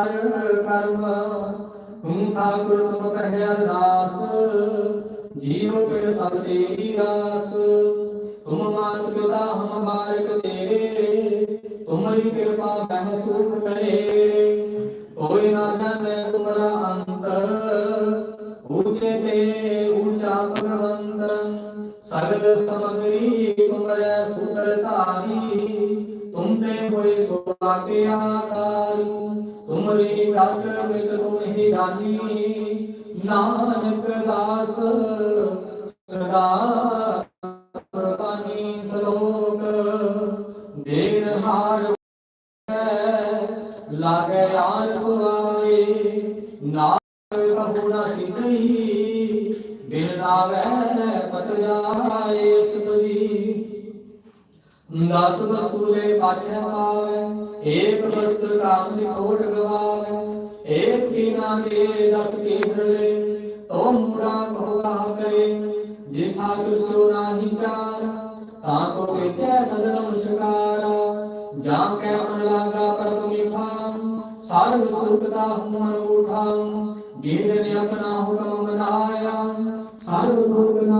कार्य कर्म हूँ ठाकुर तुम कह अरदास जीव पिड़ सब तेरी रास तुम मात पिता हम बालक तेरे तुम्हारी कृपा वह सुख करे। कोई ना जाने तुम्हारा अंत ऊँचे ते ऊँचा भगवंत सगल समग्री तुम्हारे सुंदरतारी तुम पे कोई सुभाग्य आकारू। ਕੇ ਆਕਾਰੀ ਮਿਤ ਤੁਮ ਰਾਨੀ। ਨਾਨਕ ਦਾਸ, ਸਦਾ ਪ੍ਰਤਾਨੀ ਸਲੋਕ। ਦੇਨ ਹਾਰ ਲਾਗੇ ਆਨ ਸੁਆਏ। ਨਾਮ ਕਹੂ ਨਾ ਸਿਧਈ ਬਿਨ ਨਾਵੈ ਪਤ ਜਾਏ ਸੁਪਦੀ दस वस्तुए पाछे पावे एक वस्तु काम निकोट गवावे एक बिना के दस पीठ ले तो मुड़ा भोगा करे जिस ठाकुर सो नाही चार ताको विद्या सद नमस्कारा जा के मन लागा प्रभु निभाम सर्व सुखता हूँ मन उठाम गिरने अपना हुक्म मनाया सर्व दुख ना